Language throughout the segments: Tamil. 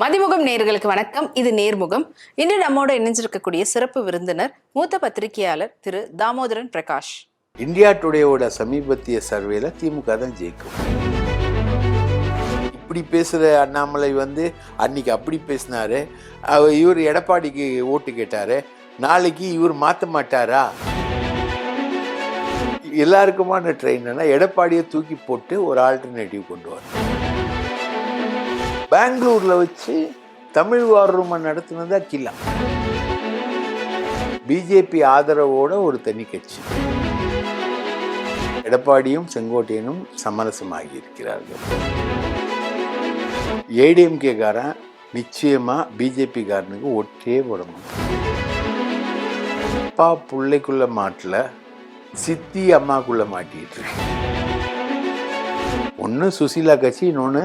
மதிமுகம் நேர்களுக்கு வணக்கம். இது நேர்முகம். இன்று நம்மோட இணைஞ்சிருக்கக்கூடிய சிறப்பு விருந்தினர் மூத்த பத்திரிகையாளர் திரு தாமோதரன் பிரகாஷ். இந்தியா டுடேவோட சமீபத்திய சர்வேல திமுக தான் ஜெயிக்கும். இப்படி பேசுற அண்ணாமலை வந்து அன்னைக்கு அப்படி பேசினாரு. அவர் இவர் எடப்பாடிக்கு ஓட்டு கேட்டாரு. நாளைக்கு இவர் மாற்ற மாட்டாரா? எல்லாருக்குமான ட்ரெயின்னா எடப்பாடியை தூக்கி போட்டு ஒரு ஆல்டர்னேட்டிவ் கொண்டு வரணும். பெங்களூர்ல வச்சு தமிழ் வார் நடத்தினதா கில்லா. பிஜேபி ஆதரவோட ஒரு தனி கட்சி. எடப்பாடியும் செங்கோட்டையனும் சமரசமாகி இருக்கிறார்கள். ஏடிஎம்கே காரன் நிச்சயமா பிஜேபி காரனுக்கு ஒற்றே போட அப்பா பிள்ளைக்குள்ள மாட்டில் சித்தி அம்மாக்குள்ள மாட்டிட்டு இருக்கு. ஒன்று சுசீலா கட்சி இன்னொன்று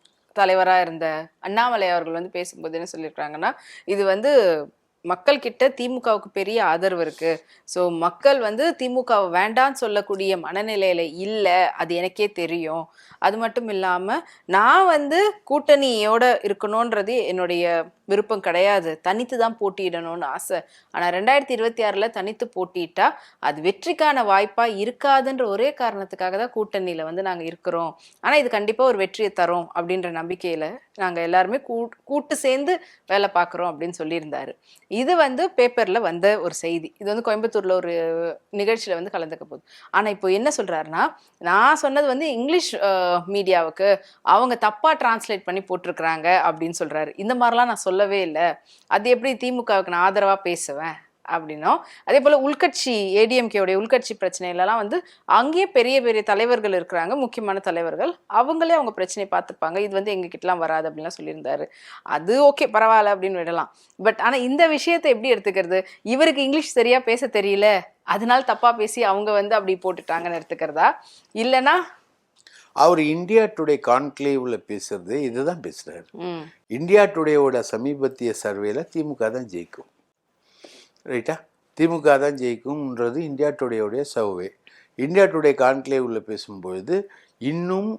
தலைவராக இருந்த அண்ணாமலை அவர்கள் வந்து பேசும்போது என்ன சொல்லியிருக்காங்கன்னா இது வந்து மக்கள் கிட்ட திமுகவுக்கு பெரிய ஆதரவு இருக்கு. ஸோ மக்கள் வந்து திமுகவை வேண்டான்னு சொல்லக்கூடிய மனநிலையில இல்லை அது எனக்கே தெரியும். அது மட்டும் இல்லாம நான் வந்து கூட்டணியோட இருக்கணுன்றது என்னுடைய விருப்பம் கிடையாது. தனித்து தான் போட்டியிடணும்னு ஆசை. ஆனால் ரெண்டாயிரத்தி இருபத்தி ஆறில் தனித்து போட்டிட்டா அது வெற்றிக்கான வாய்ப்பா இருக்காதுன்ற ஒரே காரணத்துக்காக தான் கூட்டணியில் வந்து நாங்கள் இருக்கிறோம். ஆனால் இது கண்டிப்பாக ஒரு வெற்றியை தரும் அப்படின்ற நம்பிக்கையில் நாங்கள் எல்லாருமே கூ- கூட்டு சேர்ந்து வேலை பார்க்குறோம் அப்படின்னு சொல்லியிருந்தாரு. இது வந்து பேப்பரில் வந்த ஒரு செய்தி. இது வந்து கோயம்புத்தூரில் ஒரு நிகழ்ச்சியில் வந்து கலந்துக்க போகுது. ஆனால் இப்போ என்ன சொல்கிறாருன்னா நான் சொன்னது வந்து இங்கிலீஷ் மீடியாவுக்கு அவங்க தப்பாக டிரான்ஸ்லேட் பண்ணி போட்டிருக்கிறாங்க அப்படின்னு சொல்கிறாரு இந்த மாதிரிலாம் நான் சொல்லவே இல்லை. அது எப்படி திமுகவுக்கு நான் ஆதரவாக பேசுவேன்? அப்படின்னும் அதே போல உள்கட்சி ஏடிஎம்கேவுடைய உள்கட்சி பிரச்சனையிலலாம் வந்து அங்கேயே பெரிய பெரிய தலைவர்கள் இருக்கிறாங்க முக்கியமான தலைவர்கள். அவங்களே அவங்க பிரச்சனையை பார்த்துப்பாங்க. இது வந்து எங்ககிட்டலாம் வராது அப்படின்லாம் சொல்லியிருந்தாரு. அது ஓகே பரவாயில்ல அப்படின்னு விடலாம். பட் ஆனா இந்த விஷயத்தை எப்படி எடுத்துக்கிறது? இவருக்கு இங்கிலீஷ் சரியா பேச தெரியல. அதனால தப்பா பேசி அவங்க வந்து அப்படி போட்டுட்டாங்கன்னு எடுத்துக்கிறதா? இல்லைன்னா? அவர் இந்தியா டுடே கான்க்ளேவ்ல பேசுறது இதுதான் பேசுறாரு. இந்தியா டுடேவோட சமீபத்திய சர்வேல திமுக தான் ஜெயிக்கும். ரைட்டா? திமுக தான் ஜெயிக்கும்ன்றது இந்தியா டுடேவுடைய சர்வே. இந்தியா டுடே கான்க்ளேவில் பேசும்பொழுது இன்னும்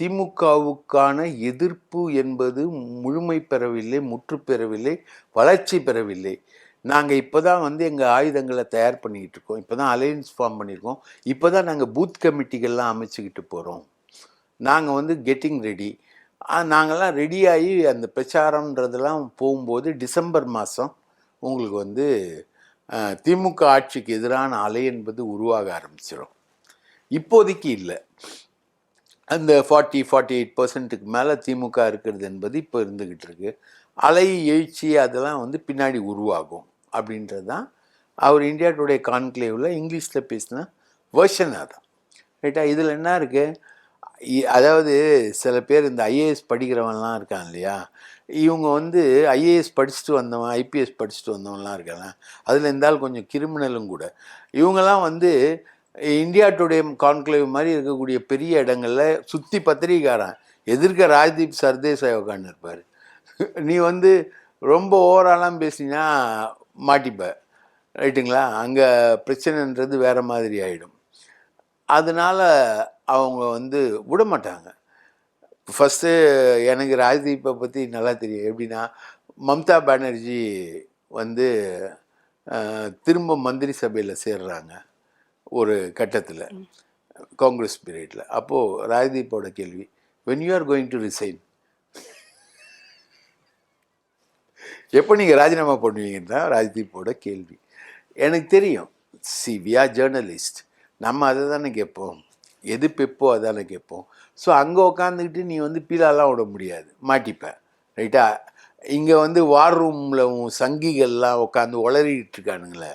திமுகவுக்கான எதிர்ப்பு என்பது முழுமை பெறவில்லை முற்று பெறவில்லை வளர்ச்சி பெறவில்லை. நாங்கள் இப்போ தான் வந்து எங்கள் ஆயுதங்களை தயார் பண்ணிக்கிட்டு இருக்கோம். இப்போ தான் அலையன்ஸ் ஃபார்ம் பண்ணியிருக்கோம் இப்போ தான் நாங்கள் பூத் கமிட்டிகள்லாம் அமைச்சுக்கிட்டு போகிறோம் நாங்கள் வந்து கெட்டிங் ரெடி. நாங்கள்லாம் ரெடியாகி அந்த பிரச்சாரம்ன்றதெல்லாம் போகும்போது டிசம்பர் மாதம் உங்களுக்கு வந்து திமுக ஆட்சிக்கு எதிரான அலை என்பது உருவாக ஆரம்பிச்சிடும் இப்போதைக்கு இல்லை. அந்த ஃபார்ட்டி ஃபார்ட்டி எயிட் பர்சன்ட்டுக்கு மேலே திமுக இருக்கிறது என்பது இப்போ இருந்துக்கிட்டு இருக்கு. அலை எழுச்சி அதெல்லாம் வந்து பின்னாடி உருவாகும் அப்படின்றது தான் அவர் இந்தியா டுடே கான்க்ளேவில் இங்கிலீஷில் பேசின வெர்ஷன் அதான் ரைட்டா இதில் என்ன இருக்குது அதாவது சில பேர் இந்த ஐஏஎஸ் படிக்கிறவன்லாம் இருக்கான் இல்லையா? இவங்க வந்து ஐஏஎஸ் படிச்சுட்டு வந்தவன் ஐபிஎஸ் படிச்சுட்டு வந்தவன்லாம் இருக்காங்க. அதில் இருந்தால் கொஞ்சம் கிரிமினலும் கூட. இவங்கெல்லாம் வந்து இந்தியா டுடே கான்க்ளேவ் மாதிரி இருக்கக்கூடிய பெரிய இடங்களில் சுற்றி பத்திரிகைக்காரன். எதிர்க்க ராஜ்தீப் சர்தேசாய் உட்காந்து இருப்பார். நீ வந்து ரொம்ப ஓவராலாம் பேசினா மாட்டிப்ப. ரைட்டுங்களா? அங்கே பிரச்சனைன்றது வேறு மாதிரி ஆகிடும் அதனால் அவங்க வந்து விட மாட்டாங்க ஃபஸ்ட்டு எனக்கு ராஜ்தீப்பை பற்றி நல்லா தெரியும். எப்படின்னா மம்தா பானர்ஜி வந்து திரும்ப மந்திரி சபையில் சேர்றாங்க ஒரு கட்டத்தில் காங்கிரஸ் பீரியடில். அப்போது ராஜ்தீப்போட கேள்வி when you are going to resign எப்போ நீங்கள் ராஜினாமா பண்ணுவீங்கன்னு தான் ராஜ்தீப்போட கேள்வி. எனக்கு தெரியும். சி வி ஆர் ஜேர்னலிஸ்ட் நம்ம அதை தானே கேட்போம். எது பெப்போ அதானே கேட்போம். ஸோ அங்கே உட்காந்துக்கிட்டு நீ வந்து பீலாலாம் விட முடியாது. மாட்டிப்பேன் ரைட்டா இங்கே வந்து வார் ரூமில் சங்கிகள்லாம் உட்காந்து உளறிட்டு இருக்கானுங்களே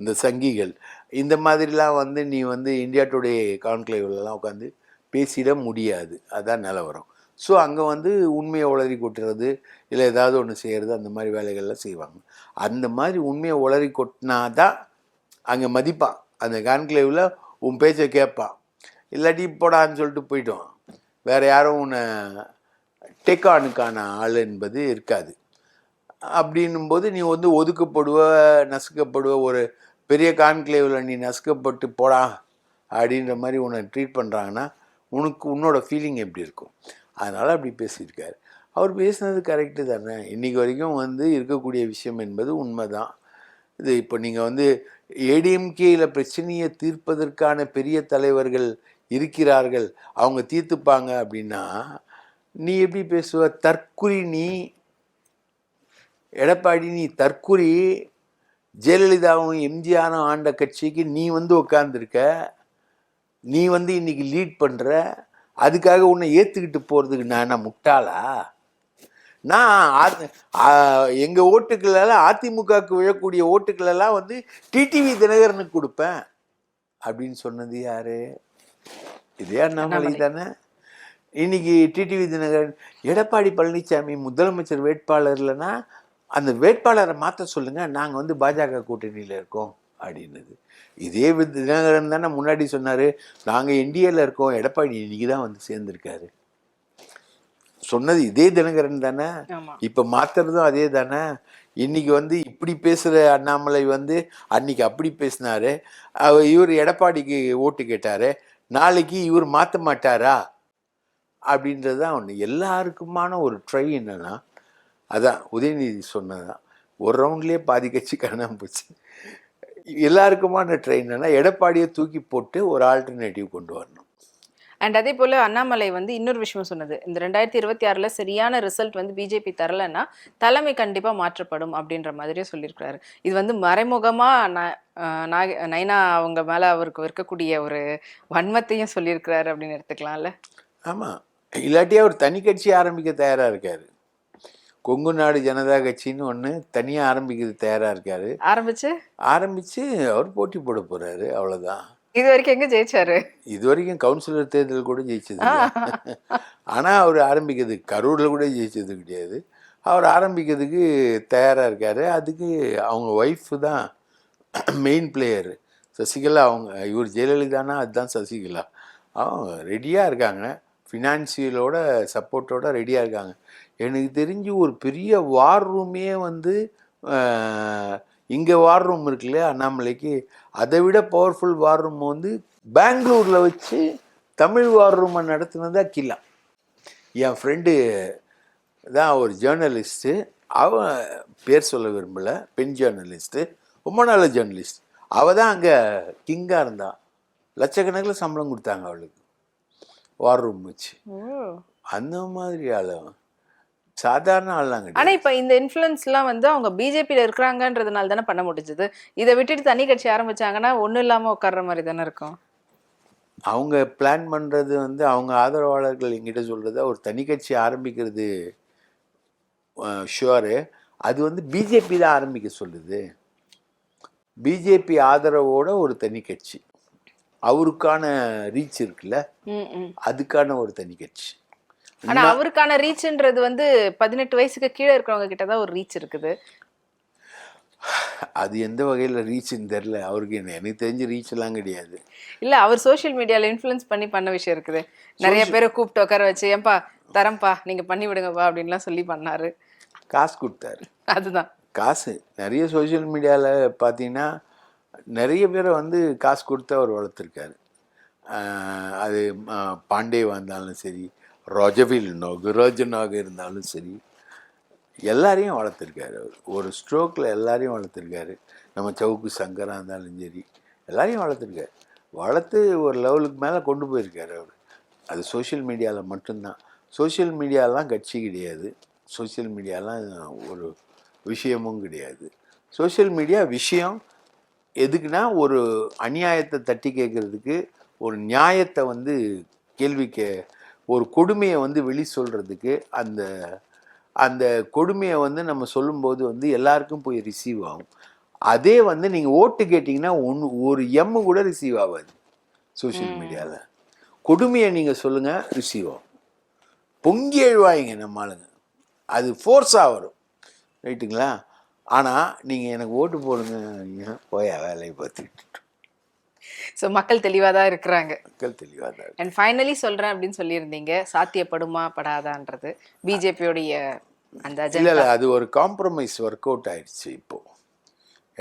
இந்த சங்கிகள். இந்த மாதிரிலாம் வந்து நீ வந்து இந்தியா டுடே கான்க்ளேவ்லலாம் உட்காந்து பேசிட முடியாது. அதுதான் நிலவரம் ஸோ அங்கே வந்து உண்மையை உளறி கொட்டுறது இல்லை ஏதாவது ஒன்று செய்கிறது அந்த மாதிரி வேலைகள்லாம் செய்வாங்க. அந்த மாதிரி உண்மையை உளறி கொட்டினாதான் அங்கே மதிப்பான். அந்த கான்க்ளேவில் உன் பேச்சை கேட்பான். இல்லாட்டி போடான்னு சொல்லிட்டு போயிட்டோம் வேறு யாரும் உன்னை டேக்கானுக்கான ஆள் என்பது இருக்காது. அப்படின்னும் போது நீ வந்து ஒதுக்கப்படுவ நசுக்கப்படுவ ஒரு பெரிய கான்க்ளேவில் நீ நசுக்கப்பட்டு போடா அப்படின்ற மாதிரி உன்னை ட்ரீட் பண்ணுறாங்கன்னா உனக்கு உன்னோட ஃபீலிங் எப்படி இருக்கும்? அதனால் அப்படி பேசியிருக்காரு. அவர் பேசினது கரெக்டு தானே. இன்றைக்கி வரைக்கும் வந்து இருக்கக்கூடிய விஷயம் என்பது உண்மை தான் இது இப்போ நீங்கள் வந்து ஏடிஎம்கேயில் பிரச்சனையை தீர்ப்பதற்கான பெரிய தலைவர்கள் இருக்கிறார்கள். அவங்க தீர்த்துப்பாங்க அப்படின்னா நீ எப்படி பேசுவ? தற்குறி நீ எடப்பாடி நீ தற்குறி ஜெயலலிதாவும் எம்ஜிஆரும் ஆண்ட கட்சிக்கு நீ வந்து உட்காந்துருக்க நீ வந்து இன்னைக்கு லீட் பண்ணுற அதுக்காக உன்னை ஏற்றுக்கிட்டு போகிறதுக்கு நான் என்ன முட்டாளா? நான் எங்கள் ஓட்டுக்களெல்லாம் அதிமுகவுக்கு விழக்கூடிய ஓட்டுக்களெல்லாம் வந்து டிடிவி தினகரனுக்கு கொடுப்பேன். அப்படின்னு சொன்னது யாரு? இதே அண்ணாமலை. தானே? இன்னைக்கு டிடிவி தினகரன் எடப்பாடி பழனிசாமி முதலமைச்சர் வேட்பாளர்லனா அந்த வேட்பாளரை மாற்ற சொல்லுங்க நாங்க வந்து பாஜக கூட்டணியில இருக்கோம் அப்படின்னது. இதே தினகரன் தானே முன்னாடி சொன்னாரு நாங்க என்டிஏல இருக்கோம் எடப்பாடி இன்னைக்கு தான் வந்து சேர்ந்திருக்காரு. சொன்னது இதே தினகரன் தானே? இப்ப மாத்துறதும் அதே தானே? இன்னைக்கு வந்து இப்படி பேசுற அண்ணாமலை வந்து அன்னைக்கு அப்படி பேசினாரு. இவர் எடப்பாடிக்கு ஓட்டு கேட்டாரு. நாளைக்கு இவர் மாற்ற மாட்டாரா? அப்படின்றது தான் ஒன்று எல்லாருக்குமான ஒரு ட்ரை என்னன்னா அதான் உதயநிதி சொன்னதுதான். ஒரு ரவுண்ட்லேயே பாதி கட்சி காணாமல் போச்சு. எல்லாருக்குமான ட்ரை என்னென்னா எடப்பாடியை தூக்கி போட்டு ஒரு ஆல்டர்னேட்டிவ் கொண்டு வரணும். அண்ட் அதே போல அண்ணாமலை வந்து இன்னொரு விஷயம் சொன்னது. இந்த ரெண்டாயிரத்தி இருபத்தி ஆறுல சரியான ரிசல்ட் வந்து பிஜேபி தரலன்னா தலைமை கண்டிப்பா மாற்றப்படும் அப்படின்ற மாதிரியே சொல்லியிருக்கிறாரு. இது வந்து மறைமுகமா ந- ஆஹ் நாக- நைனா அவங்க மேல அவருக்கு இருக்கக்கூடிய ஒரு வன்மத்தையும் சொல்லியிருக்கிறாரு அப்படின்னு எடுத்துக்கலாம்ல? ஆமாம் இல்லாட்டி அவர் தனி கட்சி ஆரம்பிக்க தயாராக இருக்காரு. கொங்கு நாடு ஜனதா கட்சின்னு ஒன்று தனியாக ஆரம்பிக்கிறது தயாராக இருக்காரு. ஆரம்பிச்சு? ஆரம்பித்து அவர் போட்டி போட போகிறாரு அவ்வளோதான் இது வரைக்கும் எங்க ஜெயிச்சாரு? இது வரைக்கும் கவுன்சிலர் தேர்தல் கூட ஜெயிச்சது ஆனால் அவர் ஆரம்பிக்கிறது கரூரில் கூட ஜெயிச்சது கிடையாது. அவர் ஆரம்பிக்கிறதுக்கு தயாராக இருக்காரு. அதுக்கு அவங்க ஒய்ஃபு தான் மெயின் பிளேயர் சசிகலா அவங்க இவர் ஜெயலலிதானா? அதுதான் சசிகலா. அவங்க ரெடியாக இருக்காங்க. ஃபினான்சியலோட சப்போர்ட்டோட ரெடியாக இருக்காங்க. எனக்கு தெரிஞ்சு ஒரு பெரிய வார் ரூமே வந்து இங்கே வார் ரூம் இருக்குல்ல அண்ணாமலைக்கு அதை விட பவர்ஃபுல் வார் ரூம் வந்து பெங்களூரில் வச்சு தமிழ் வார் ரூமை நடத்துனதா கில்லா. என் ஃப்ரெண்டு தான் ஒரு ஜேர்னலிஸ்ட்டு அவன் பேர் சொல்ல விரும்பலை பெண் ஜேர்னலிஸ்ட்டு ரொம்ப நல்ல ஜேர்னலிஸ்ட் அவள் தான் அங்கே கிங்காக இருந்தா. லட்சக்கணக்கில் சம்பளம் கொடுத்தாங்க அவளுக்கு. வார் ரூம் வச்சு. அந்த மாதிரி ஆள் அவன். சாதாரண ஆள்லாம் கிடையாது. ஆனா இப்ப இந்த இன்ஃபுளுன்ஸ் எல்லாம் வந்து அவங்க பிஜேபியில இருக்கிறாங்கன்றதுனால தானே பண்ண முடிஞ்சது. இதை விட்டுட்டு தனி கட்சி ஆரம்பிச்சாங்கன்னா ஒண்ணும் இல்லாம உட்கார்ற மாதிரி தானே இருக்கும். அவங்க பிளான் பண்ணுறது வந்து அவங்க ஆதரவாளர்கள் எங்கிட்ட சொல்கிறத ஒரு தனி கட்சி ஆரம்பிக்கிறது ஷுவரு அது வந்து பிஜேபி தான் ஆரம்பிக்க சொல்லுது. பிஜேபி ஆதரவோட ஒரு தனி கட்சி. அவருக்கான ரீச் இருக்குல்ல. அதுக்கான ஒரு தனி கட்சி. ஆனா அவருக்கான ரீச்ன்றது வந்து பதினெட்டு வயசுக்கு கீழே இருக்கிறவங்க கிட்ட தான் ஒரு ரீச் இருக்குது. அது எந்த வகையில் ரீச்னு தெரில அவருக்கு என்ன எனக்கு தெரிஞ்ச ரீச் எல்லாம் கிடையாது. இல்ல அவர் சோஷியல் மீடியால இன்ஃப்ளூயன்ஸ் பண்ணி பண்ண விஷயம் இருக்குது. நிறைய பேரை கூப்பிட்டு உட்கார வச்சு ஏன்பா தரம்பா நீங்க பண்ணி விடுங்கப்பா அப்படின்லாம் சொல்லி பண்ணாரு. காசு கொடுத்தாரு. அதுதான். காசு. நிறைய சோஷியல் மீடியாவில் பார்த்தீங்கன்னா நிறைய பேரை வந்து காசு கொடுத்து அவர் வளர்த்துருக்காரு. அது ஆஹ் பாண்டேவா இருந்தாலும் சரி ரொஜவில் நோகு இருந்தாலும் சரி எல்லாரையும் வளர்த்துருக்காரு அவர். ஒரு ஸ்ட்ரோக்கில் எல்லாரையும் வளர்த்துருக்காரு. நம்ம சவுக்கு சங்கராக இருந்தாலும் சரி எல்லாரையும் வளர்த்துருக்காரு. வளர்த்து ஒரு லெவலுக்கு மேலே கொண்டு போயிருக்காரு அவர். அது சோஷியல் மீடியாவில் மட்டும்தான். சோஷியல் மீடியாலாம் கட்சி கிடையாது. சோஷியல் மீடியாலாம் ஒரு விஷயமும் கிடையாது. சோஷியல் மீடியா விஷயம் எதுக்குன்னா ஒரு அநியாயத்தை தட்டி கேட்குறதுக்கு ஒரு நியாயத்தை வந்து கேள்வி கே ஒரு கொடுமையை வந்து வெளி சொல்கிறதுக்கு அந்த அந்த கொடுமையை வந்து நம்ம சொல்லும்போது வந்து எல்லாருக்கும் போய் ரிசீவ் ஆகும். அதே வந்து நீங்கள் ஓட்டு கேட்டிங்கன்னா ஒன்று ஒரு எம்மு கூட ரிசீவ் ஆகாது சோஷியல் மீடியாவில் கொடுமையை நீங்கள் சொல்லுங்கள் ரிசீவ் ஆகும். பொங்கி எழுவாங்க நம்ம ஆளுங்க. அது ஃபோர்ஸாக வரும். ரைட்டுங்களா ஆனால் நீங்கள் எனக்கு ஓட்டு போடுங்க போயா வேலையை பார்த்துக்கிட்டு ஸோ மக்கள் தெளிவாக தான் இருக்கிறாங்க. மக்கள் தெளிவாக தான் அண்ட் ஃபைனலி சொல்கிறேன் அப்படின்னு சொல்லியிருந்தீங்க சாத்தியப்படுமா படாதான்றது. பிஜேபியோடைய அந்த இல்லை இல்லை அது ஒரு காம்ப்ரமைஸ் ஒர்க் அவுட் ஆயிடுச்சு இப்போது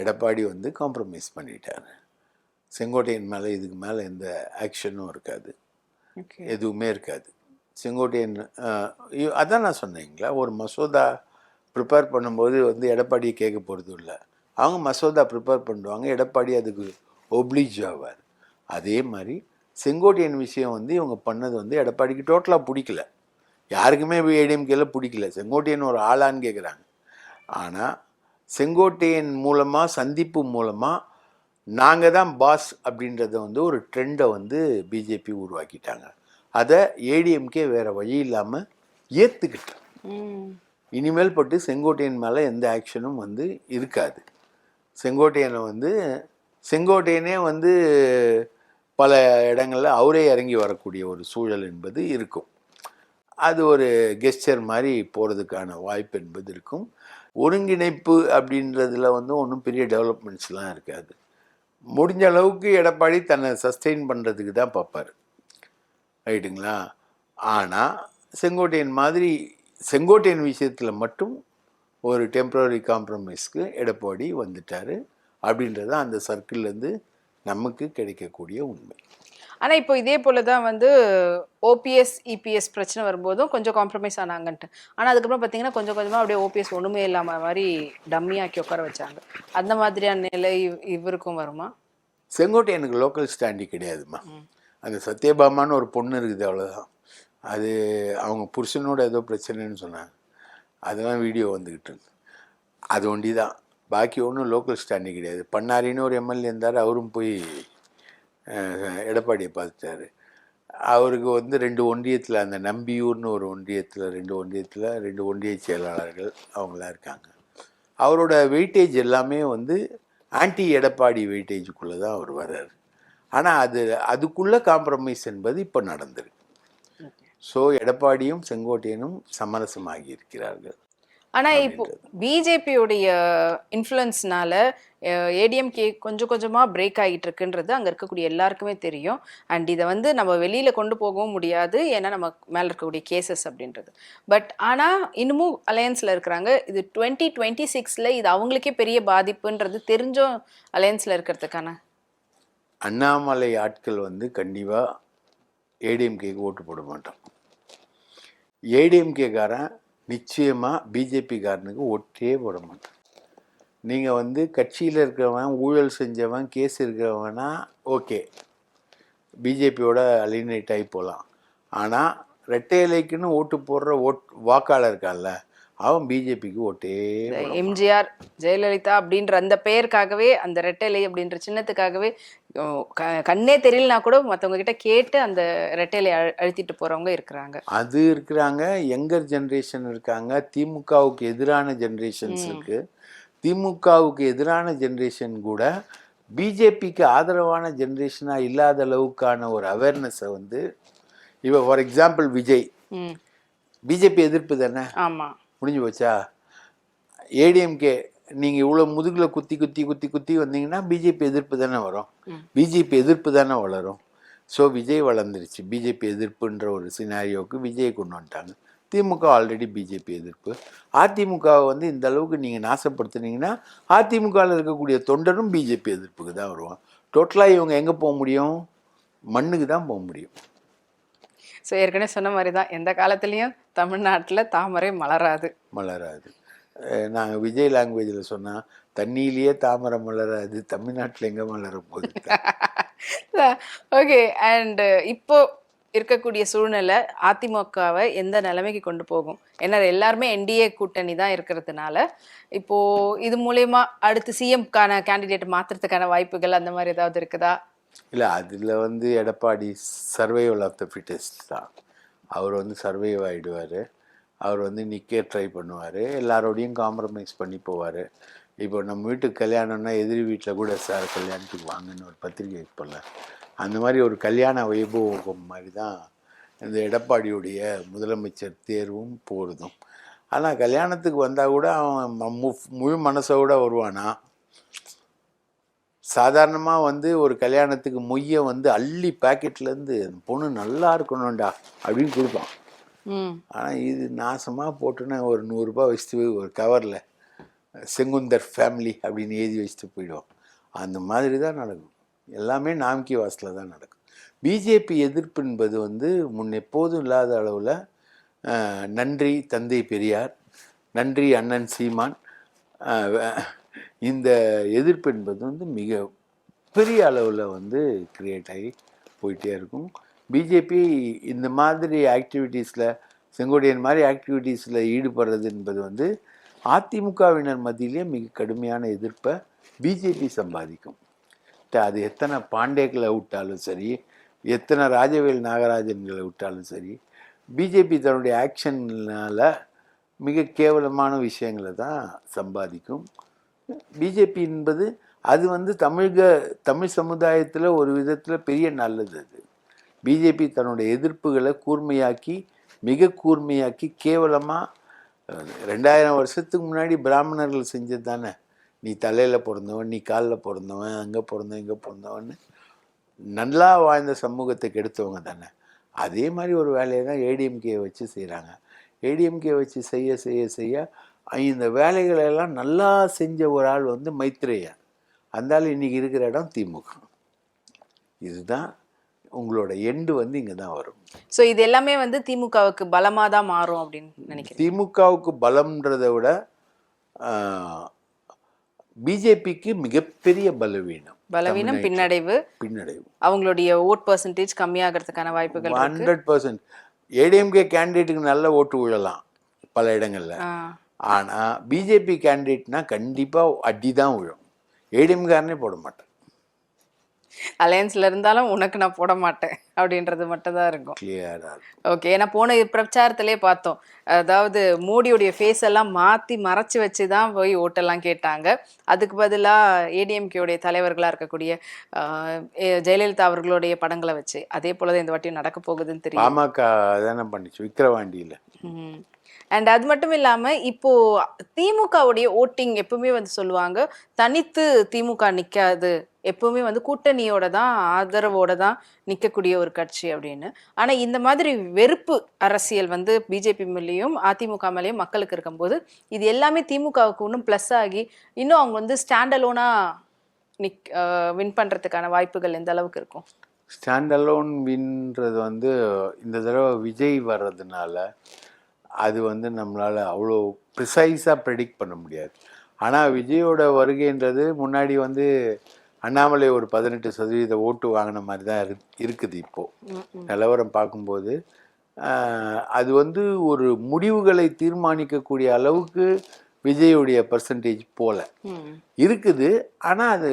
எடப்பாடி வந்து காம்ப்ரமைஸ் பண்ணிட்டாரு. செங்கோட்டையன் மேலே இதுக்கு மேலே எந்த ஆக்ஷனும் இருக்காது. எதுவுமே இருக்காது. செங்கோட்டையன் அதான் நான் சொன்னீங்களா ஒரு மசோதா ப்ரிப்பேர் பண்ணும்போது வந்து எடப்பாடியை கேட்க போகிறது இல்லை. அவங்க மசோதா ப்ரிப்பேர் பண்ணுவாங்க எடப்பாடி அதுக்கு ஒப்ளீஜ் ஆவார் அதே மாதிரி செங்கோட்டையன் விஷயம் வந்து இவங்க பண்ணது வந்து எடப்பாடிக்கு டோட்டலாக பிடிக்கல. யாருக்குமே ஏடிஎம்கேல பிடிக்கல. செங்கோட்டையன் ஒரு ஆளான்னு கேட்குறாங்க ஆனால் செங்கோட்டையன் மூலமாக சந்திப்பு மூலமாக நாங்கள் தான் பாஸ் அப்படின்றத வந்து ஒரு ட்ரெண்டை வந்து பிஜேபி உருவாக்கிட்டாங்க. அதை ஏடிஎம்கே வேறு வழி இல்லாமல் ஏற்றுக்கிட்டேன் ம். இனிமேல் பட்டு செங்கோட்டையன் மேலே எந்த ஆக்ஷனும் வந்து இருக்காது. செங்கோட்டையனை வந்து செங்கோட்டையனே வந்து பல இடங்களில் அவரே இறங்கி வரக்கூடிய ஒரு சூழல் என்பது இருக்கும். அது ஒரு கெஸ்டர் மாதிரி போகிறதுக்கான வாய்ப்பு என்பது இருக்கும். ஒருங்கிணைப்பு அப்படின்றதுல வந்து ஒன்றும் பெரிய டெவலப்மெண்ட்ஸ்லாம் இருக்காது. முடிஞ்ச அளவுக்கு எடப்பாடி தன்னை சஸ்டெயின் பண்ணுறதுக்கு தான் பார்ப்பார். ரைட்டுங்களா? ஆனால் செங்கோட்டையன் மாதிரி செங்கோட்டையன் விஷயத்தில் மட்டும் ஒரு டெம்ப்ரவரி காம்ப்ரமைஸ்க்கு எடப்பாடி வந்துட்டார். அப்படின்றது அந்த சர்க்கிள்லேருந்து நமக்கு கிடைக்கக்கூடிய உண்மை. ஆனா இப்போ இதே போல தான் வந்து ஓபிஎஸ் இபிஎஸ் பிரச்சனை வரும்போதும் கொஞ்சம் காம்ப்ரமைஸ் ஆனாங்கன்ட்டு. ஆனா அதுக்கப்புறம் பார்த்தீங்கன்னா கொஞ்சம் கொஞ்சமா அப்படியே ஓபிஎஸ் ஒண்ணுமே இல்லாம மாதிரி டம்மி ஆக்கி உட்கார வச்சாங்க. அந்த மாதிரியான நிலை இவ்- இவருக்கும் வருமா? செங்கோட்டையனுக்கு லோக்கல் ஸ்டாண்டி கிடையாதுமா அந்த சத்யபாமான்னு ஒரு பொண்ணு இருக்குது அவ்வளோதான் அது அவங்க புருஷனோட ஏதோ பிரச்சனைன்னு சொன்னாங்க. அதெல்லாம் வீடியோ வந்துக்கிட்டு அது ஒண்டி தான் பாக்கி ஒன்றும் லோக்கல் ஸ்டாண்டி கிடையாது. பண்ணாரின்னு ஒரு எம்எல்ஏ இருந்தார் அவரும் போய் எடப்பாடியை பார்த்துட்டாரு. அவருக்கு வந்து ரெண்டு ஒன்றியத்தில் அந்த நம்பியூர்னு ஒரு ஒன்றியத்தில் ரெண்டு ஒன்றியத்தில் ரெண்டு ஒன்றிய செயலாளர்கள் அவங்களாம் இருக்காங்க. அவரோட வெயிட்டேஜ் எல்லாமே வந்து ஆன்டி எடப்பாடி வெயிட்டேஜுக்குள்ளே தான் அவர் வர்றாரு. ஆனால் அது அதுக்குள்ளே காம்ப்ரமைஸ் என்பது இப்போ நடந்திருக்கு. ஸோ எடப்பாடியும் செங்கோட்டையனும் சமரசமாகி இருக்கிறார்கள். ஆனா இப்போ பிஜேபியோடைய இன்ஃப்ளூயன்ஸ்னால ஏடிஎம்கே கொஞ்சம் கொஞ்சமா பிரேக் ஆகிட்டு இருக்குன்றது அங்க இருக்கக்கூடிய எல்லாருக்குமே தெரியும். அண்ட் இதை வந்து நம்ம வெளியில கொண்டு போகவும் முடியாது. ஏன்னா நம்ம மேல இருக்கக்கூடிய கேசஸ் அப்படின்றது. பட் ஆனா இன்னமும் அலையன்ஸ்ல இருக்கிறாங்க. இது டுவெண்ட்டி டுவெண்ட்டி சிக்ஸ்ல இது அவங்களுக்கே பெரிய பாதிப்புன்றது தெரிஞ்சும் அலையன்ஸ்ல இருக்கிறதுக்கான. அண்ணாமலை ஆட்கள் வந்து கண்டிப்பாக ஏடிஎம்கேக்கு ஓட்டு போட மாட்டோம். ஏடிஎம்கேக்காரன் நிச்சயமாக பிஜேபிக்காரனுக்கு ஒட்டே போட மாட்டான். நீங்கள் வந்து கட்சியில் இருக்கிறவன் ஊழல் செஞ்சவன் கேஸ் இருக்கிறவனா ஓகே பிஜேபியோட அலினேட் ஆகி போகலாம் ஆனால் ரெட்டை இலைக்குன்னு ஓட்டு போடுற ஓட் வாக்காளர் இருக்கான்ல அவன் பிஜேபிக்கு ஓட்டே. எம்ஜிஆர் ஜெயலலிதா அப்படின்ற அந்த பெயருக்காகவே அந்த ரெட்டலை அப்படின்ற சின்னத்துக்காகவே கண்ணே தெரியலனா கூட மத்தவங்க கிட்ட கேட்டு அந்த ரெட்டைலை அழு- அழுத்திட்டு போறவங்க இருக்கிறாங்க. அது இருக்கிறாங்க. யங்கர் ஜென்ரேஷன் இருக்காங்க. திமுகவுக்கு எதிரான ஜென்ரேஷன்ஸ் இருக்கு. திமுகவுக்கு எதிரான ஜென்ரேஷன் கூட பிஜேபிக்கு ஆதரவான ஜென்ரேஷனாக இல்லாத அளவுக்கான ஒரு அவேர்னஸை வந்து இப்போ ஃபார் எக்ஸாம்பிள் விஜய். ம். பிஜேபி எதிர்ப்பு தானே? ஆமா. முடிஞ்சு போச்சா? ஏடிஎம்கே நீங்கள் இவ்வளோ முதுகில் குத்தி குத்தி குத்தி குத்தி வந்தீங்கன்னா பிஜேபி எதிர்ப்பு தானே வரும். பிஜேபி எதிர்ப்பு தானே வளரும். ஸோ விஜய் வளர்ந்துருச்சு. பிஜேபி எதிர்ப்புன்ற ஒரு சினாரியோவுக்கு விஜய் கொண்டு வந்துட்டாங்க. திமுக ஆல்ரெடி பிஜேபி எதிர்ப்பு. அதிமுகவை வந்து இந்த அளவுக்கு நீங்கள் நாசப்படுத்துனீங்கன்னா அதிமுகவில் இருக்கக்கூடிய தொண்டரும் பிஜேபி எதிர்ப்புக்கு தான் வருவான் டோட்டலாக இவங்க எங்கே போக முடியும்? மண்ணுக்கு தான் போக முடியும். ஸோ ஏற்கனவே சொன்ன மாதிரி தான் எந்த காலத்துலயும் தமிழ்நாட்டுல தாமரை மலராது. மலராது. நாங்கள் விஜய் லாங்குவேஜில் சொன்னால் தண்ணியிலேயே தாமரை மலராது தமிழ்நாட்டில் எங்கே மலர போகுது ஓகே அண்ட் இப்போ இருக்கக்கூடிய சூழ்நிலை அதிமுகவை எந்த நிலைமைக்கு கொண்டு போகும்? ஏன்னா எல்லாருமே என்டிஏ கூட்டணி தான் இருக்கிறதுனால. இப்போ இது மூலயமா அடுத்து சிஎம்கான கேண்டிடேட் மாத்துறதுக்கான வாய்ப்புகள் அந்த மாதிரி ஏதாவது இருக்குதா? இல்லை அதில் வந்து Edappadi survival of the fittest தான். அவர் வந்து சர்வைவ் ஆகிடுவார் அவர் வந்து நிற்க ட்ரை பண்ணுவார். எல்லாரோடையும் காம்ப்ரமைஸ் பண்ணி போவார். இப்போ நம்ம வீட்டுக்கு கல்யாணம்னா எதிரி வீட்டில் கூட சார் கல்யாணத்துக்கு வாங்கன்னு ஒரு பத்திரிகை பண்ணல அந்த மாதிரி ஒரு கல்யாண வைபோகம் மாதிரி தான் இந்த எடப்பாடியுடைய முதலமைச்சர் தேர்வும் போகிறதும் ஆனால் கல்யாணத்துக்கு வந்தால் கூட அவன் ம- மு- முழு மனசோட வருவானா? சாதாரணமாக வந்து ஒரு கல்யாணத்துக்கு மொய்யை வந்து அள்ளி பாக்கெட்லேருந்து பொண்ணு நல்லா இருக்கணும்டா அப்படின்னு கொடுப்பான். ஆனால் இது நாசமாக போட்டுன்னு ஒரு நூறுரூபா வச்சுட்டு ஒரு கவரில் செங்குந்தர் ஃபேமிலி அப்படின்னு எழுதி வச்சுட்டு போயிடுவோம் அந்த மாதிரி தான் நடக்கும். எல்லாமே நாம்கி வாசலில் தான் நடக்கும். பிஜேபி எதிர்ப்பு என்பது வந்து முன் எப்போதும் இல்லாத அளவில் நன்றி தந்தை பெரியார் நன்றி அண்ணன் சீமான் இந்த எதிர்ப்பு என்பது வந்து மிக பெரிய அளவில் வந்து கிரியேட் ஆகி போயிட்டே இருக்கும். பிஜேபி இந்த மாதிரி ஆக்டிவிட்டீஸில் செங்கோடியன் மாதிரி ஆக்டிவிட்டீஸில் ஈடுபடுறது என்பது வந்து அதிமுகவினர் மத்தியிலே மிக கடுமையான எதிர்ப்பை பிஜேபி சம்பாதிக்கும். அது எத்தனை பாண்டேக்களை விட்டாலும் சரி எத்தனை ராஜவேல் நாகராஜன்களை விட்டாலும் சரி பிஜேபி தன்னுடைய ஆக்ஷனால் மிக கேவலமான விஷயங்களை தான் சம்பாதிக்கும். பிஜேபி என்பது அது வந்து தமிழக தமிழ் சமுதாயத்தில் ஒரு விதத்தில் பெரிய நல்லது அது. பிஜேபி தன்னுடைய எதிர்ப்புகளை கூர்மையாக்கி மிக கூர்மையாக்கி கேவலமாக ரெண்டாயிரம் வருஷத்துக்கு முன்னாடி பிராமணர்கள் செஞ்சது தானே. நீ தலையில் பிறந்தவன் நீ காலில் பிறந்தவன் அங்கே பிறந்தவன் இங்கே பிறந்தவன்னு நல்லா வாழ்ந்த சமூகத்தை கெடுத்தவங்க தானே. அதே மாதிரி ஒரு வேலையை தான் ஏடிஎம்கே வச்சு செய்கிறாங்க ஏடிஎம்கே வச்சு செய்ய செய்ய செய்ய இந்த வேலைகளை எல்லாம் நல்லா செஞ்ச ஒரு ஆள் வந்து மைத்ரேயா அந்த ஆள் இன்னைக்கு இருக்கிற இடம் திமுக. இதுதான் உங்களோட எண்டு வந்து இங்கே தான் வரும். ஸோ இது எல்லாமே வந்து திமுகவுக்கு பலமா தான் மாறும் அப்படின்னு நினைக்கிறேன். திமுகவுக்கு பலம்ன்றதை விட பிஜேபிக்கு மிகப்பெரிய பலவீனம். பலவீனம். பின்னடைவு. பின்னடைவு. அவங்களுடைய ஓட் பர்சன்டேஜ் கம்மியாகிறதுக்கான வாய்ப்புகள் ஹண்ட்ரட் பர்சன்ட் ஏடிஎம்கே கேண்டிடேட்டுக்கு நல்ல ஓட்டு விழலாம் பல இடங்கள்ல. ஆனால் பிஜேபி கேண்டிடேட்னா கண்டிப்பாக அடி தான் விழும். ஏடிஎம்காரனே போட மாட்டேன். அலையன்ஸ்ல இருந்தாலும் உனக்கு நான் போட மாட்டேன் அப்படின்றது மட்டும் தான் இருக்கும். கிளியராக ஓகே ஏன்னா போன பிரச்சாரத்திலே பார்த்தோம். அதாவது மோடியுடைய ஃபேஸ் எல்லாம் மாத்தி மறைச்சு வச்சு தான் போய் ஓட்டெல்லாம் கேட்டாங்க. அதுக்கு பதிலா ஏடிஎம்கேவுடைய தலைவர்களா இருக்கக்கூடிய ஜெயலலிதா அவர்களுடைய படங்களை வச்சு அதே போலதான் இந்த வாட்டி நடக்க போகுதுன்னு தெரியும். பாமக தானே பண்ணிச்சு விக்கிரவாண்டியில். அண்ட் அது மட்டும் இல்லாமல் இப்போது திமுகவுடைய ஓட்டிங் எப்பவுமே வந்து சொல்லுவாங்க தனித்து திமுக நிற்காது எப்பவுமே வந்து கூட்டணியோட தான் ஆதரவோட தான் நிற்கக்கூடிய ஒரு கட்சி அப்படின்னு. ஆனால் இந்த மாதிரி வெறுப்பு அரசியல் வந்து பிஜேபி மேலேயும் அதிமுக மேலேயும் மக்களுக்கு இருக்கும்போது இது எல்லாமே திமுகவுக்கு இன்னும் ப்ளஸ் ஆகி இன்னும் அவங்க வந்து ஸ்டாண்டலோனாக நிக் வின் பண்ணுறதுக்கான வாய்ப்புகள் எந்த அளவுக்கு இருக்கும்? ஸ்டாண்டலோன் வின்றது வந்து இந்த தடவை விஜய் வர்றதுனால அது வந்து நம்மளால் அவ்வளோ ப்ரிசைஸாக ப்ரெடிக்ட் பண்ண முடியாது. ஆனால் விஜயோட வருகைன்றது முன்னாடி வந்து அண்ணாமலை ஒரு பதினெட்டு சதவீத ஓட்டு வாங்கின மாதிரி தான் இரு இருக்குது இப்போது நிலவரம் பார்க்கும்போது அது வந்து ஒரு முடிவுகளை தீர்மானிக்கக்கூடிய அளவுக்கு விஜயுடைய பர்சன்டேஜ் போல. இருக்குது. ஆனால் அது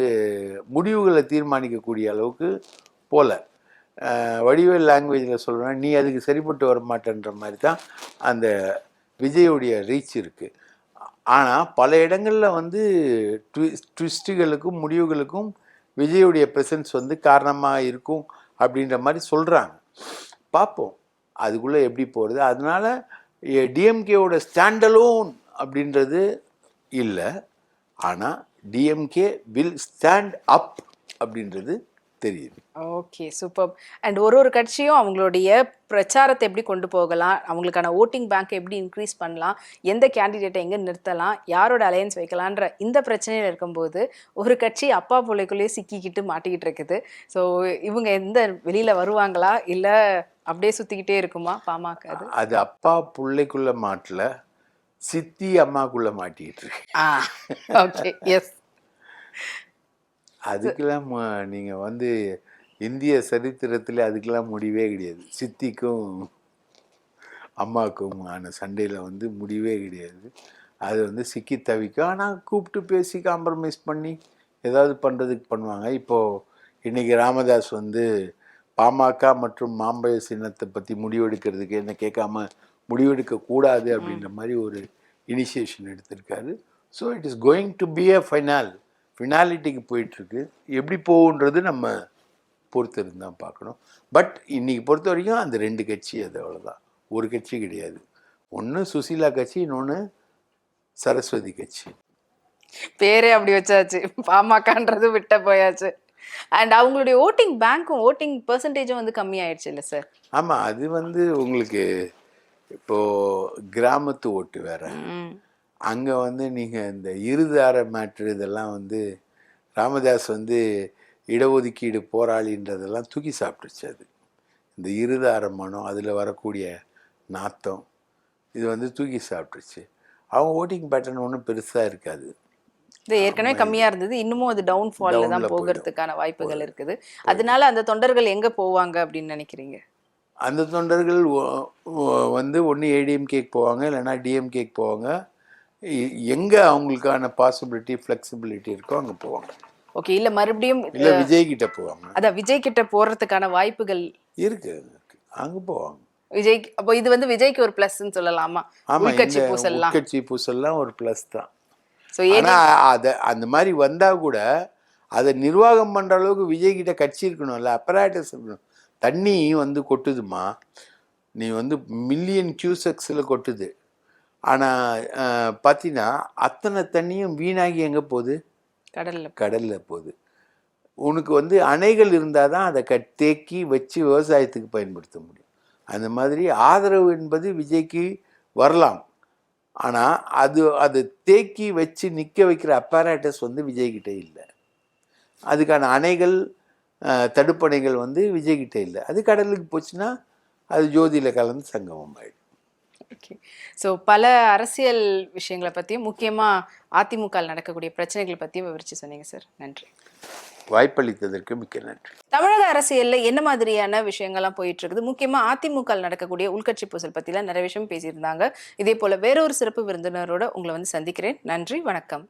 முடிவுகளை தீர்மானிக்கக்கூடிய அளவுக்கு போல. வடிவேல் லாங்குவேஜில் சொல்கிறேன் நீ அதுக்கு சரிப்பட்டு வர மாட்டேன்ற மாதிரி தான் அந்த விஜயுடைய ரீச் இருக்குது ஆனால் பல இடங்களில் வந்து ட்வி- ட்விஸ்ட்டுகளுக்கும் முடிவுகளுக்கும் விஜயுடைய ப்ரெசன்ஸ் வந்து காரணமாக இருக்கும் அப்படின்ற மாதிரி சொல்கிறாங்க பார்ப்போம் அதுக்குள்ளே எப்படி போகிறது அதனால் டிஎம்கேவோட ஸ்டாண்டலோன் அப்படின்றது இல்லை. ஆனால் டிஎம்கே வில் ஸ்டாண்ட் அப் அப்படின்றது தெரியுது. Okay super. அண்ட் ஒரு ஒரு கட்சியும் அவங்களுடைய பிரச்சாரத்தை எப்படி கொண்டு போகலாம் அவங்களுக்கான ஓட்டிங் பேங்க் எப்படி இன்க்ரீஸ் பண்ணலாம் எந்த கேண்டிடேட்டை எங்கே நிறுத்தலாம் யாரோட அலையன்ஸ் வைக்கலான்ற இந்த பிரச்சனையில் இருக்கும்போது ஒரு கட்சி அப்பா பிள்ளைக்குள்ளேயே சிக்கிக்கிட்டு மாட்டிக்கிட்டு இருக்குது. ஸோ இவங்க எந்த வெளியில் வருவாங்களா இல்லை அப்படியே சுற்றிக்கிட்டே இருக்குமா பாமக அது அது அப்பா பிள்ளைக்குள்ள மாட்டல சித்தி அம்மாக்குள்ள மாட்டிக்கிட்டு இருக்கு. ஆ ஓகே எஸ் அதுக்கெல்லாம் ம- நீங்க வந்து இந்திய சரித்திரத்தில் அதுக்கெல்லாம் முடிவே கிடையாது. சித்திக்கும் அம்மாவுக்கும் ஆன சண்டையில் வந்து முடிவே கிடையாது. அது வந்து சிக்கி தவிக்கும். ஆனால் கூப்பிட்டு பேசி காம்ப்ரமைஸ் பண்ணி ஏதாவது பண்ணுறதுக்கு பண்ணுவாங்க. இப்போது இன்னைக்கு ராமதாஸ் வந்து பாமக மற்றும் மாம்பழ சின்னத்தை பற்றி முடிவெடுக்கிறதுக்கு என்ன கேட்காம முடிவெடுக்க கூடாது அப்படின்ற மாதிரி ஒரு இனிஷியேஷன் எடுத்திருக்காரு. So it is going to be a final ஃபினாலிட்டிக்கு போயிட்டுருக்கு. எப்படி போகுன்றது நம்ம பொறுத்து இருந்தால் பார்க்கணும். பட் இன்னைக்கு பொறுத்த வரைக்கும் அந்த ரெண்டு கட்சி அது அவ்வளோதான் ஒரு கட்சி கிடையாது. ஒன்று சுசீலா கட்சி இன்னொன்று சரஸ்வதி கட்சி. பேரே அப்படி வச்சாச்சு. பாமகன்றது விட்ட போயாச்சு. அண்ட் அவங்களுடைய ஓட்டிங் பேங்க்கும் ஓட்டிங் பெர்சன்டேஜும் வந்து கம்மியாயிடுச்சு இல்லை சார் ஆமாம் அது வந்து உங்களுக்கு இப்போது கிராமத்து ஓட்டு வேற. அங்கே வந்து நீங்கள் இந்த இருதார மேட்ரு இதெல்லாம் வந்து ராமதாஸ் வந்து இடஒதுக்கீடு போராளின்றதெல்லாம் தூக்கி சாப்பிட்டுருச்சு அது. இந்த இருதார மனம் அதில் வரக்கூடிய நாத்தம் இது வந்து தூக்கி சாப்பிட்டுருச்சு அவங்க ஓட்டிங் பேட்டர்ன் ஒன்றும் பெருசாக இருக்காது. இது ஏற்கனவே கம்மியா இருந்தது. இன்னமும் அது டவுன் ஃபால்ல தான். போகிறதுக்கான வாய்ப்புகள் இருக்குது. அதனால அந்த தொண்டர்கள் எங்க போவாங்க அப்படின்னு நினைக்கிறீங்க? அந்த தொண்டர்கள் வந்து ஒன்று ஏடிஎம்கேக்கு போவாங்க இல்லைன்னா டிஎம்கேக்கு போவாங்க. எங்கே அவங்களுக்கான பாசிபிலிட்டி ஃப்ளெக்சிபிலிட்டி இருக்கோ அங்கே போவாங்க. ஓகே இல்ல மறுபடியும் இல்லை விஜய் கிட்ட போவாங்க. அதான் விஜய் கிட்ட போறதுக்கான வாய்ப்புகள் இருக்கு அங்கே போவாங்க. விஜய் அப்போ இது வந்து விஜய்க்கு ஒரு பிளஸ்ன்னு சொல்லலாமா? உள்கட்சி பூசல்லாம். உட்கட்சி பூசல்லாம் ஒரு ப்ளஸ் தான். ஸோ ஏன் ஆனால் அதை அந்த மாதிரி வந்தால் கூட அதை நிர்வாகம் பண்ணுற அளவுக்கு விஜய் கிட்ட கட்சி இருக்கணும்ல அப்பராட்டஸ் இருக்கணும். தண்ணி வந்து கொட்டுதுமா? நீ வந்து மில்லியன் கியூசெக்ஸில் கொட்டுது. ஆனால் பார்த்தீங்கன்னா அத்தனை தண்ணியும் வீணாகி எங்கே போகுது? கடல்ல கடலில் போகுது. உனக்கு வந்து அணைகள் இருந்தால் தான் அதை கட் தேக்கி வச்சு விவசாயத்துக்கு பயன்படுத்த முடியும். அந்த மாதிரி ஆதரவு என்பது விஜய்க்கு வரலாம். ஆனால் அது அது தேக்கி வச்சு நிற்க வைக்கிற அப்பேராட்டஸ் வந்து விஜய்கிட்ட இல்லை. அதுக்கான அணைகள் தடுப்பணைகள் வந்து விஜய்கிட்ட இல்லை. அது கடலுக்கு போச்சுன்னா அது ஜோதியில் கலந்து சங்கமம் ஆயிடும் ஓகே ஸோ பல அரசியல் விஷயங்களை பற்றியும் முக்கியமாக அதிமுக ல நடக்கக்கூடிய பிரச்சனைகளை பற்றியும் விவரிச்சு சொன்னீங்க சார் நன்றி. வாய்ப்பளித்ததற்கு மிக்க நன்றி. தமிழக அரசியல்ல என்ன மாதிரியான விஷயங்கள்லாம் போயிட்டு இருக்குது முக்கியமா அதிமுக நடக்கக்கூடிய உள்கட்சி பூசல் பத்திலாம் நிறைய விஷயம் பேசியிருந்தாங்க. இதே போல வேறொரு சிறப்பு விருந்தினரோட உங்களை வந்து சந்திக்கிறேன். நன்றி வணக்கம்.